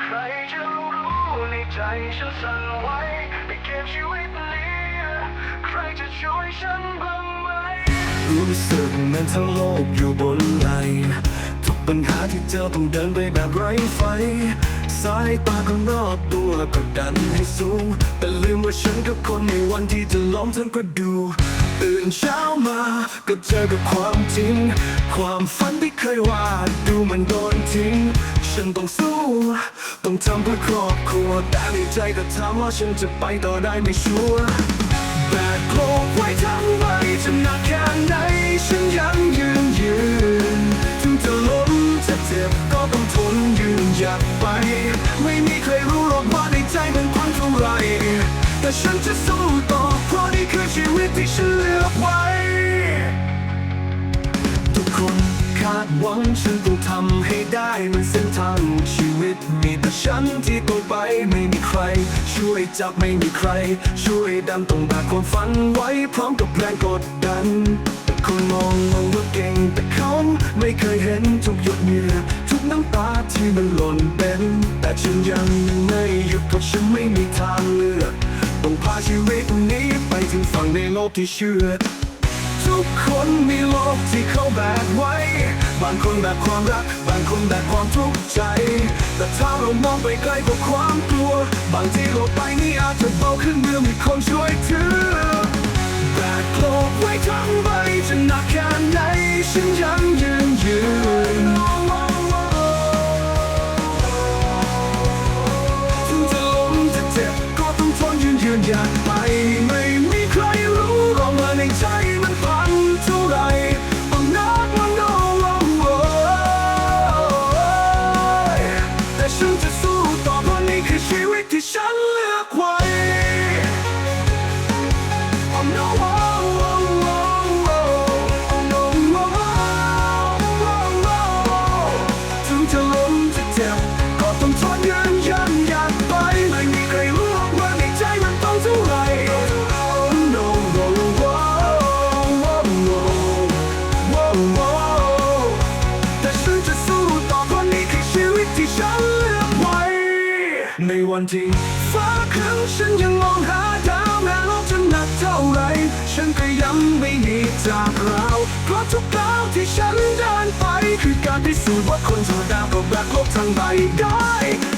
ใครจะรู้ในใจฉันสั่นไหวในเกมชีวิตนี้ ใครจะช่วยฉันบ้างไหม รู้สึกเหมือนทั้งโลกอยู่บนไหล ปัญหาที่เจอต้องเดินไปแบบไร้ไฟ สายตาข้างรอบตัวกดดันให้สูง แต่ลืมว่าฉันกับคนในวันที่จะล้มทั้งกระดูตื่นเช้ามาก็เจอกับความจริง ความฝันที่เคยวาดดูมันโดนทิ้ง ฉันต้องสู้ ต้องทำเพื่อครอบครัว แต่ในใจก็ถามว่าฉันจะไปต่อได้ไม่ชัวร์แบกโลกไว้ทั้ง นยืนหยัดไป ไม่มีใครรู้หรอกว่าในใจมันควันเท่าไร แต่ฉันจะสู้ต่อ เพราะนี่คือชีวิตที่ฉันเลือกไว้ ทุกคนคาดหวังฉันต้องทำให้ได้มันเส้นทางชีวิต มีแต่ฉันที่ต้องไปไม่มีใคร ช่วยจับไม่มีใคร ช่วยดันต้องแบกความฝันไว้พร้อมกับแรงกดดันคนมองมองว่าเก่งแต่เขาไม่เคยเห็นทุกหยดเหงื่อ ที่มันหล่นเป็น แต่ฉันยังไม่หยุดเพราะฉันไม่มีทางเลือก ต้องพาชีวิตนี้ไปถึงฝั่งในโลกที่เชื่อ ทุกคนมีโลกที่เขาแบกไว้ บางคนแบกความรัก บางคนแบกความทุกข์ใจ แต่ถ้าเรามองไปไกลกว่าความกลัว บางทีโลกใบนี้อาจจะเบาขึ้นเมื่อมีคนช่วย ในวันที่ฟ้าครึ้มฉันยังมองหาดาวแม้โลกจะหนักเท่าไร ฉันก็ยังไม่หนีจากเรา เพราะทุกก้าวที่ฉันเดินไป คือการพิสูจน์ว่าคนธรรมดาก็แบกโลกทั้งใบได้ได้